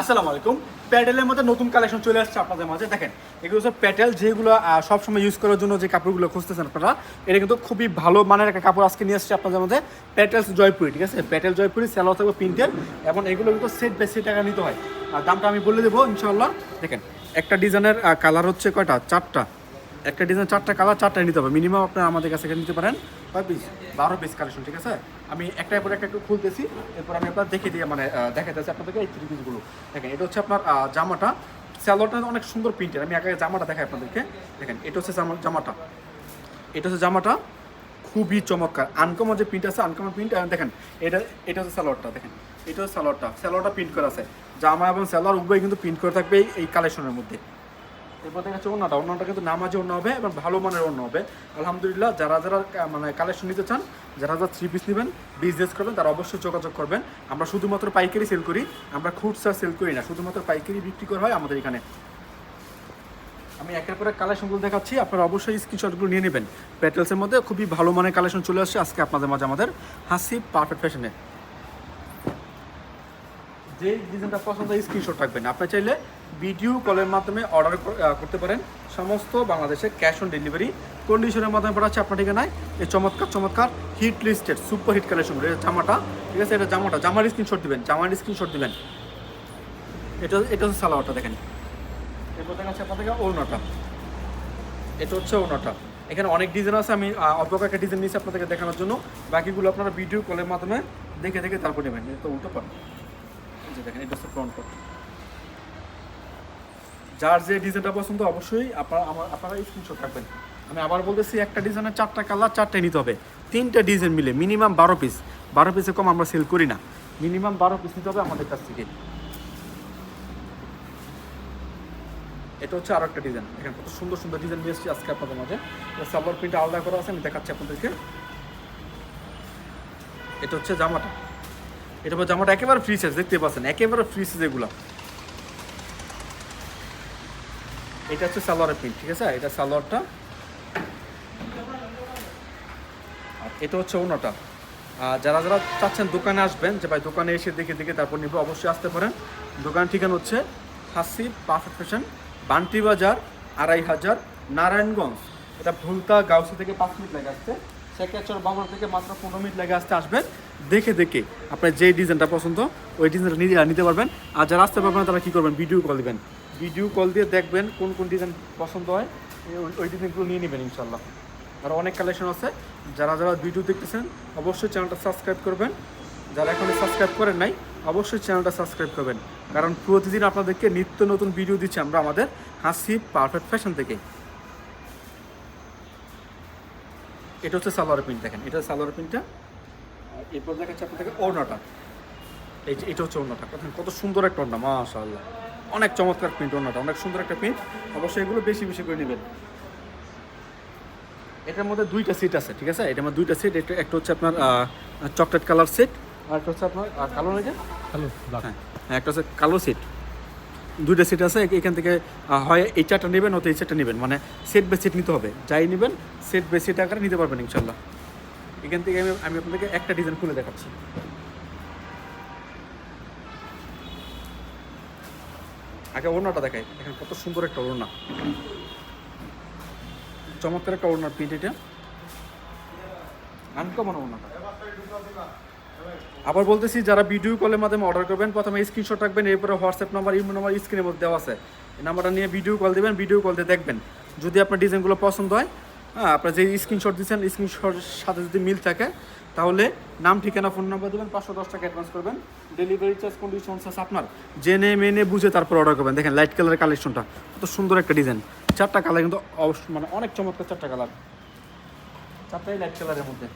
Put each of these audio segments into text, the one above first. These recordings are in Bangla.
আসসালামু আলাইকুম। প্যাটেলের মধ্যে নতুন কালেকশন চলে আসছে আপনাদের মাঝে। দেখেন, এগুলো হচ্ছে প্যাটেল যেগুলো সবসময় ইউজ করার জন্য যে কাপড়গুলো খুঁজতেছেন আপনারা, এটা কিন্তু খুবই ভালো মানের একটা কাপড় আজকে নিয়ে আসছে আপনাদের মধ্যে প্যাটেলস জয়পুরি ঠিক আছে? প্যাটেল জয়পুরি সেলাও থাকবে প্রিন্টের এবং এগুলো কিন্তু সেট বেশি টাকা নিতে হয়। আর দামটা আমি বলে দেবো ইনশাল্লাহ দেখেন, একটা ডিজাইনের কালার হচ্ছে কয়টা? চারটা। একটা ডিজাইন চারটা কালার চারটা নিতে হবে। মিনিমাম আপনারা আমাদের কাছে নিতে পারেন কয় পিস বারো পিস কালেকশন ঠিক আছে? আমি একটার পর একটা একটু খুলতেছি এরপর আমি আপনার দেখে দিয়ে মানে আহ, দেখাতেছি আপনাদেরকে এই থ্রি পিসগুলো দেখেন এটা হচ্ছে আপনার জামাটা। স্যালোটা অনেক সুন্দর প্রিন্টের আমি আগে জামাটা দেখাই আপনাদেরকে। দেখেন এটা হচ্ছে জামা- জামাটা। এটা হচ্ছে জামাটা। খুবই চমৎকার। আনকমন যে প্রিন্ট আছে আনকমন প্রিন্ট দেখেন এটা এটা হচ্ছে সালোয়ারটা দেখেন। এটা হচ্ছে সালোয়ারটা। সালোয়ারটা প্রিন্ট করা আছে। জামা এবং সালোয়ার উভয় কিন্তু প্রিন্ট করে থাকবে এই কালেকশনের মধ্যে। এরপর দেখা যাচ্ছে অন্যটা অন্যটা কিন্তু নামাজে অন্য হবে এবং ভালো মানের অন্য হবে। আলহামদুলিল্লাহ, যারা যারা মানে কালেকশন নিতে চান, যারা যারা থ্রি পিস নেবেন বিজনেস করবেন, তারা অবশ্যই যোগাযোগ করবেন। আমরা শুধুমাত্র পাইকারি সেল করি, আমরা খুচরা সেল করি না, শুধুমাত্র পাইকারি বিক্রি করা হয় আমাদের এখানে। আমি একের পর এক কালেকশনগুলো দেখাচ্ছি, আপনারা অবশ্যই স্ক্রিনশটগুলো নিয়ে নেবেন। প্যাটেলসের মধ্যে খুবই ভালো মানের কালেকশন চলে আসছে আজকে আপনাদের মাঝে আমাদের, হাসি পারফেক্ট ফ্যাশনে যে ডিজাইনটা পছন্দ স্ক্রিনশট রাখবেন। আপনি চাইলে ভিডিও কলের মাধ্যমে অর্ডার করতে পারেন। সমস্ত বাংলাদেশে ক্যাশ অন ডেলিভারি কন্ডিশনের মাধ্যমে পাঠাচ্ছে আপনার ঠিকানায়। এই চমৎকার চমৎকার হিট লিস্টেড, সুপার হিট কালেকশনগুলো এটা জামাটা, ঠিক আছে? এটা জামাটা, জামার স্ক্রিনশট দিবেন, জামার স্ক্রিনশট দিবেন। এটা এটা হচ্ছে সালোয়ারটা, দেখেন। এরপর দেখাচ্ছে আপনাদেরকে ওড়নাটা। এটা হচ্ছে ওড়নাটা। এখানে অনেক ডিজাইন আছে, আমি অল্প একটা ডিজাইন নিয়েছি আপনাদেরকে দেখানোর জন্য। বাকিগুলো আপনারা ভিডিও কলের মাধ্যমে দেখে দেখে তারপর নেবেন। তো উল্টো যে দেখেন, এটা হচ্ছে ফ্রন্ট পার্ট যার যে ডিজাইনটা পছন্দ, অবশ্যই আপনারা আমার, আপনারা স্ক্রিনশট রাখবেন। আমি আবার বলতেছি, একটা ডিজাইনের চারটা কালার চারটায় নিতে হবে। তিনটা ডিজাইন মিলে মিনিমাম বারো পিস বারো পিসে কম আমরা সেল করি না। মিনিমাম বারো পিস নিতে হবে আমাদের কাছ থেকে। এটা হচ্ছে আরও একটা ডিজাইন। এখানে কত সুন্দর সুন্দর ডিজাইন নিয়ে এসেছি আজকে আপনাদের মাঝে। সালোয়ার প্রিন্ট আলাদা করা আছে, আমি দেখাচ্ছি আপনাদেরকে। এটা হচ্ছে জামাটা। এটা জামাটা একেবারে ফ্রি সাইজ দেখতে পাচ্ছেন? একেবারে ফ্রি সাইজ এগুলো। এটা হচ্ছে সালোয়ারের প্রিন্ট, ঠিক আছে? এটা সালোয়ারটা। আর এটা হচ্ছে আর যারা যারা চাচ্ছেন দোকানে আসবেন, যে ভাই দোকানে এসে দেখে দেখে তারপর নিবে, অবশ্যই আসতে পারেন। দোকান ঠিকানা হচ্ছে হাসি পারফেক্ট ফ্যাশন বান্টি বাজার, আড়াই হাজার, নারায়ণগঞ্জ। এটা ভুলতা গাউসি থেকে পাঁচ মিনিট লাগে আসতে সেকেচর বাংলা থেকে মাত্র পনেরো মিনিট লাগে আসতে আসবেন। দেখে দেখে আপনার যে ডিজাইনটা পছন্দ, ওই ডিজাইনটা নিতে পারবেন। আর যারা আসতে পারবেন তারা কী করবেন? ভিডিও কল দিবেন। ভিডিও কল দিয়ে দেখবেন কোন কোন ডিজাইন পছন্দ হয়। ওই- ডিজাইনগুলো নিয়ে নেবেন ইনশাল্লাহ আর অনেক কালেকশন আছে। যারা যারা ভিডিও দেখতেছেন, অবশ্যই চ্যানেলটা সাবস্ক্রাইব করবেন। যারা এখনও সাবস্ক্রাইব করেন নাই, অবশ্যই চ্যানেলটা সাবস্ক্রাইব করবেন। কারণ প্রতিদিন আপনাদেরকে নিত্য নতুন ভিডিও দিচ্ছি আমরা আমাদের হাসি পারফেক্ট ফ্যাশন থেকে। এটা হচ্ছে সালোয়ার প্রিন্ট দেখেন। এটা সালোয়ার প্রিন্টটা এরপর দেখাচ্ছে আপনাদেরকে ওড়নাটা। এই এটা হচ্ছে ওড়নাটা। কত সুন্দর একটা ওড়না, মাশাআল্লাহ। অনেক চমৎকার প্রিন্ট ওড়নাটা অনেক সুন্দর একটা প্রিন্ট অবশ্যই এগুলো বেশি বেশি করে নেবেন। এটার মধ্যে দুইটা সিট আছে ঠিক আছে? এটার মধ্যে দুইটা সিট একটা একটা হচ্ছে আপনার চকলেট কালার সেট আর একটা হচ্ছে আপনার কালো নাকি হ্যালো হ্যাঁ হ্যাঁ, একটা হচ্ছে কালো সিট দুইটা সিট আছে এখান থেকে হয় এই চারটা নেবেন অথবা এই চারটা নেবেন। মানে সেট বাই সেট নিতে হবে। যাই নেবেন সেট বাই সেট আকারে নিতে পারবেন ইনশাল্লাহ এখান থেকে আমি আমি আপনাদেরকে একটা ডিজাইন খুলে দেখাচ্ছি। আগে ওড়নাটা দেখাই। এখানে কত সুন্দর একটা ওড়না। চমৎকার একটা ওড়নার প্রিন্ট এটা। আনকমন ওড়নাটা। আবার বলতেছি, যারা ভিডিও কলের মাধ্যমে অর্ডার করবেন, প্রথমে স্ক্রিনশট রাখবেন, এরপরে হোয়াটসঅ্যাপ নাম্বার ইমো নাম্বার স্ক্রিনের মধ্যে দেওয়া আছে। এই নাম্বারটা নিয়ে ভিডিও কল দেবেন ভিডিও কল দিয়ে দেখবেন। যদি আপনার ডিজাইনগুলো পছন্দ হয় হ্যাঁ আপনার যে স্ক্রিনশট দিচ্ছেন স্ক্রিনশটের সাথে যদি মিল থাকে, তাহলে নাম, ঠিকানা ফোন নাম্বার দেবেন, পাঁচশো দশ টাকা অ্যাডভান্স করবেন। ডেলিভারি চার্জ কন্ডিশন আছে আপনার। জেনে, মেনে, বুঝে তারপর অর্ডার করবেন। দেখেন লাইট কালারের কালেকশনটা কত সুন্দর একটা ডিজাইন চারটা কালার কিন্তু অবশ্য মানে অনেক চমৎকার চারটা কালার চারটাই লাইট কালারের মধ্যে।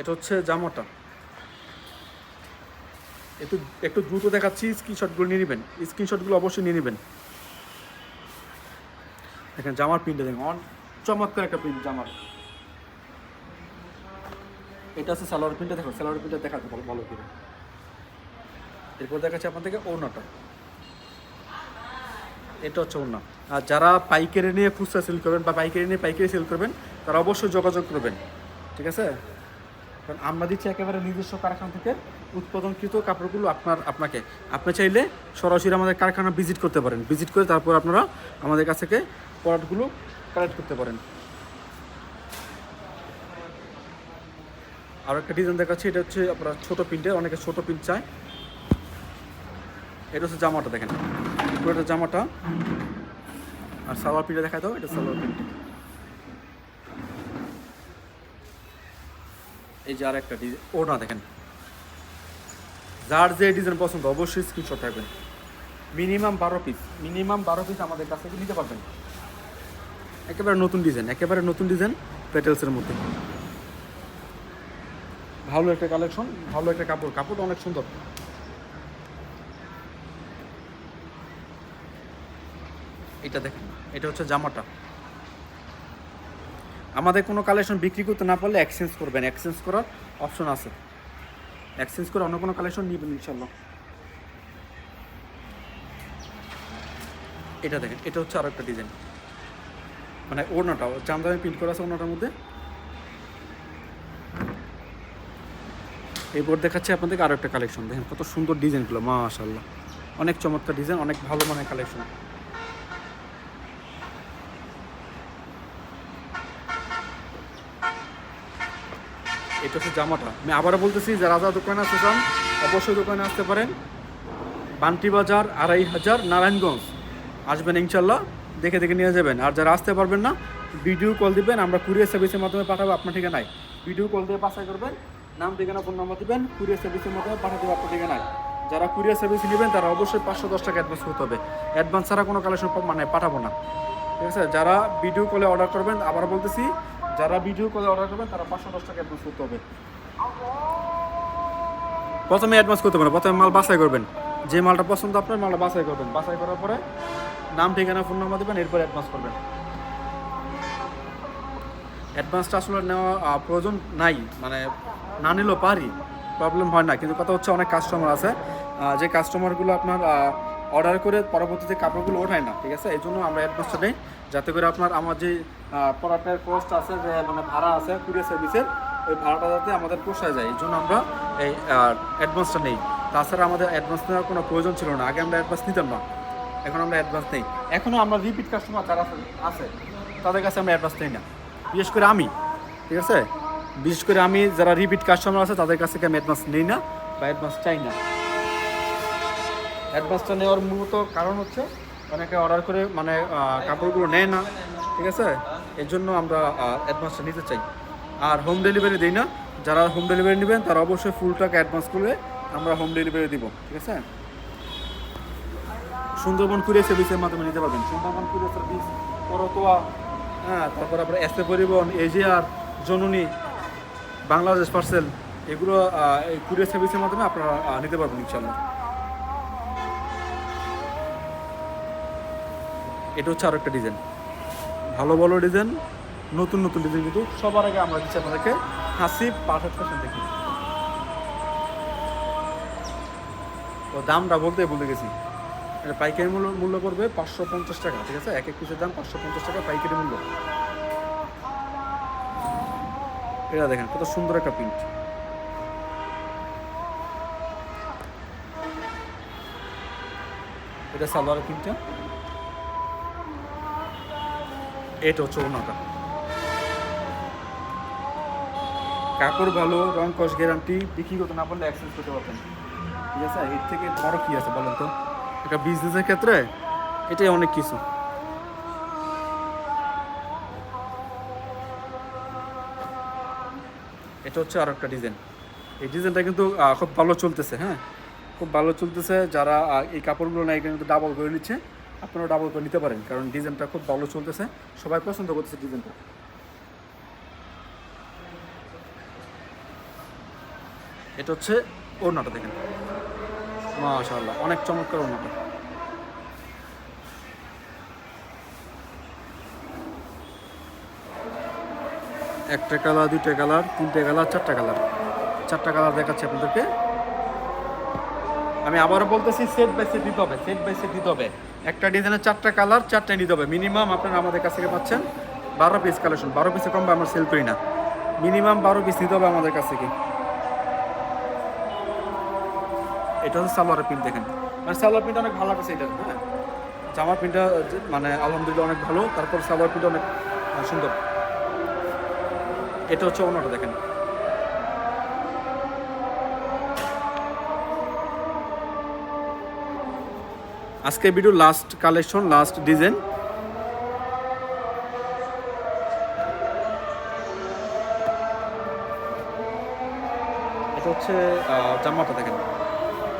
এটা হচ্ছে জামাটা। একটু একটু দ্রুত দেখাচ্ছি স্ক্রিনশটগুলো নিয়ে নেবেন। স্ক্রিনশটগুলো অবশ্যই নিয়ে নেবেন। দেখেন জামার প্রিন্টটা দেখেন। অন চমৎকার একটা প্রিন্ট জামার। এটা আছে সালোয়ার প্রিন্টটা, দেখো, সালোয়ার প্রিন্টটা দেখাতে ভালো ভালো করে এরপর দেখাচ্ছি আপনাদেরকে ওড়নাটা। এটা হচ্ছে ওড়না। আর যারা পাইকারি নিয়ে খুচরা সেল করবেন বা পাইকারি নিয়ে পাইকারি সেল করবেন, তারা অবশ্যই যোগাযোগ করবেন। ঠিক আছে? কারণ আমরা দিচ্ছি একেবারে নিজস্ব কারখানা থেকে উৎপাদনকৃত কাপড়গুলো আপনার, আপনাকে। আপনি চাইলে সরাসরি আমাদের কারখানা ভিজিট করতে পারেন। ভিজিট করে তারপর আপনারা আমাদের কাছ থেকে প্রোডাক্টগুলো কালেক্ট করতে পারেন। আর একটা ডিজাইন দেখাচ্ছি, এটা হচ্ছে আপনার ছোটো প্রিন্টে অনেকে ছোটো প্রিন্ট চায়। এটা হচ্ছে জামাটা দেখেন। পুরোটা জামাটা। আর সালোয়ার প্রিন্টে দেখা দাও, এটা সালোয়ার প্রিন্ট এই যে আর একটা ডিজাইন ওটা দেখেন। যার যে ডিজাইন পছন্দ, অবশ্যই স্ক্রিনশট রাখবেন মিনিমাম বারো পিস মিনিমাম বারো পিস আমাদের কাছ থেকে নিতে পারবেন। একেবারে নতুন ডিজাইন, একেবারে নতুন ডিজাইন পেটেলসের মধ্যে। ভালো একটা কালেকশন ভালো একটা কাপড়। কাপড়টা অনেক সুন্দর। এটা দেখেন, এটা হচ্ছে জামাটা। আমাদের কোনো কালেকশন বিক্রি করতে না পারলে এক্সচেঞ্জ করবেন। এক্সচেঞ্জ করার অপশন আছে। এক্সচেঞ্জ করে অন্য কোনো কালেকশন নিবেন ইনশাল্লাহ এটা দেখেন, এটা হচ্ছে আরও একটা ডিজাইন মানে ওড়নাটা চান্দামে প্রিন্ট করা আছে ওড়নাটার মধ্যে। এরপর দেখাচ্ছি আপনাদেরকে আরও একটা কালেকশন দেখেন কত সুন্দর ডিজাইনগুলো মাশাল্লাহ অনেক চমৎকার ডিজাইন অনেক ভালো মানের কালেকশন এটা হচ্ছে জামাটা। আমি আবারও বলতেছি যারা যারা দোকানে আসতে চান, অবশ্যই দোকানে আসতে পারেন। বান্টি বাজার, আড়াই হাজার, নারায়ণগঞ্জ। আসবেন ইনশাল্লাহ, দেখে দেখে নিয়ে যাবেন। আর যারা আসতে পারবেন না ভিডিও কল দিবেন, আমরা কুরিয়ার সার্ভিসের মাধ্যমে পাঠাবো আপনার ঠিকানায়। ভিডিও কল দিয়ে বাসাই করবেন, নাম, ঠিকানা ফোন নাম্বার দেবেন কুরিয়ার সার্ভিসের মাধ্যমে পাঠা দেবো আপনার ঠিকানায়। যারা কুরিয়ার সার্ভিস নেবেন, তারা অবশ্যই পাঁচশো দশ টাকা অ্যাডভান্স করতে হবে। অ্যাডভান্স ছাড়া কোনো কালেকশন মানে পাঠাবো না। ঠিক আছে? যারা ভিডিও কলে অর্ডার করবেন আবার বলতেছি যারা ভিডিও কলে অর্ডার করবেন, তারা পাঁচশো দশ টাকা অ্যাডভান্স করতে হবে। প্রথমে অ্যাডভান্স করতে পারেন প্রথমে মাল বাছাই করবেন। যে মালটা পছন্দ আপনার, মালটা বাছাই করবেন। বাছাই করার পরে নাম, ঠিকানা ফোন নাম্বার দেবেন, এরপর অ্যাডভান্স করবেন। অ্যাডভান্সটা আসলে নেওয়া প্রয়োজন নাই মানে না নিলেও পারি প্রবলেম হয় না। কিন্তু কথা হচ্ছে অনেক কাস্টমার আছে। যে কাস্টমারগুলো আপনার অর্ডার করে পরবর্তীতে কাপড়গুলো ওঠায় না, ঠিক আছে? এই জন্য আমরা অ্যাডভান্সটা নেই। যাতে করে আপনার, আমার যে প্রোডাক্টের কস্ট আছে, যে মানে ভাড়া আছে কুরিয়ার সার্ভিসের, ওই ভাড়াটা যাতে আমাদের পোষায় যায়। এই জন্য আমরা এই অ্যাডভান্সটা নেই। তাছাড়া আমাদের অ্যাডভান্স নেওয়ার কোনো প্রয়োজন ছিল না। আগে আমরা অ্যাডভান্স নিতাম না। এখন আমরা অ্যাডভান্স নেই। এখনও আমরা রিপিট কাস্টমার যারা আছে- তাদের কাছে আমরা অ্যাডভান্স নেই না। বিশেষ করে আমি, ঠিক আছে? বিশেষ করে আমি, যারা রিপিট কাস্টমার আছে, তাদের কাছ থেকে আমি অ্যাডভান্স নেই না বা অ্যাডভান্স চাই না। অ্যাডভান্সটা নেওয়ার মূলত কারণ হচ্ছে অনেকে অর্ডার করে মানে কাপড়গুলো নেয় না, ঠিক আছে? এর জন্য আমরা অ্যাডভান্সটা নিতে চাই। আর হোম ডেলিভারি দিই না। যারা হোম ডেলিভারি নেবেন, তারা অবশ্যই ফুল টাকা অ্যাডভান্স করলে আমরা হোম ডেলিভারি দিব, ঠিক আছে? সুন্দরবন কুরিয়ার সার্ভিসের মাধ্যমে নিতে পারবেন। সুন্দরবন কুরিয়ার সার্ভিস করতোয়া হ্যাঁ তারপর আপনার এসে পরিবহন এজিআর জননী, বাংলাদেশ পার্সেল এগুলো এই কুরিয়ার সার্ভিসের মাধ্যমে আপনারা নিতে পারবেন ইনশাল্লাহ এটা হচ্ছে আরও একটা ডিজাইন ভালো ভালো ডিজাইন নতুন নতুন ডিজাইন কিন্তু সবার আগে আমরা দিচ্ছি আপনাদেরকে হাসি পারফেক্ট ফ্যাশন দেখি। তো দামটা বলতে ভুলে গেছি। এটা পাইকারি মূল্য মূল্য পড়বে পাঁচশো পঞ্চাশ টাকা, ঠিক আছে? এক এক পিসের দাম পাঁচশো পঞ্চাশ টাকা পাইকারি মূল্য। এটা দেখেন, কত সুন্দর একটা প্রিন্ট এটা সালোয়ার প্রিন্টটা এটা হচ্ছে কাপড় ভালো, রং কস গ্যারান্টি বিক্রি করতে না পারলে অ্যাক্সেস করতে পারবেন। ঠিক আছে? এর থেকে বড় কি আছে বলেন তো? একটা বিজনেসের ক্ষেত্রে এটাই অনেক কিছু। এটা হচ্ছে আর একটা ডিজাইন এই ডিজাইনটা কিন্তু খুব ভালো চলতেছে হ্যাঁ? খুব ভালো চলতেছে। যারা এই কাপড়গুলো নেয় কিন্তু ডাবল করে নিচ্ছে। আপনারা ডাবল করে নিতে পারেন, কারণ ডিজাইনটা খুব ভালো চলতেছে। সবাই পছন্দ করতেছে ডিজাইনটা। এটা হচ্ছে ওড়নাটা দেখেন। মাশাআল্লাহ, অনেক চমৎকার ওড়নাটা। একটা কালার, দুইটা কালার, তিনটে কালার, চারটা কালার। চারটা কালার দেখাচ্ছি আপনাদেরকে। আমি আবারও বলতেছি সেট বাই সেট দিতে হবে সেট বাই সেট দিতে হবে। একটা ডিজাইনের চারটা কালার চারটায় নিতে হবে। মিনিমাম আপনারা আমাদের কাছ থেকে পাচ্ছেন বারো পিস কালেকশন বারো পিসে কম আমরা সেল করি না। মিনিমাম বারো পিস নিতে হবে আমাদের কাছ থেকে। এটা হচ্ছে সালোয়ারের প্রিন্ট দেখেন। মানে সালোয়ার প্রিন্ট অনেক ভালো লাগছে এটা হ্যাঁ? জামার প্রিন্টটা মানে আলহামদুলিল্লাহ অনেক ভালো। তারপর সালোয়ার প্রিন্ট অনেক সুন্দর। এটা হচ্ছে অন্যটা দেখেন। আজকে video last collection last design এটা হচ্ছে জামাটা দেখেন।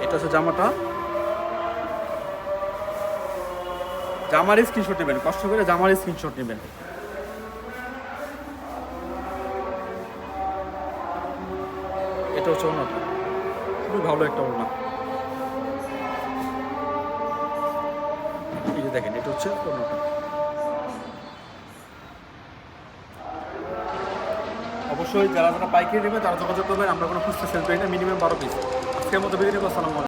এটা হচ্ছে জামাটা। এটা হচ্ছে খুবই ভালো একটা ওনা দেখেন, এটা হচ্ছে অন্যটা অবশ্যই যারা যারা পাইকারি নেবে তারা যোগাযোগ করবেন। আমরা কোনো খুচরা সেল করি না মিনিমাম বারো পিস আজকের মতো বেরিয়ে নেব, আসসালামু আলাইকুম।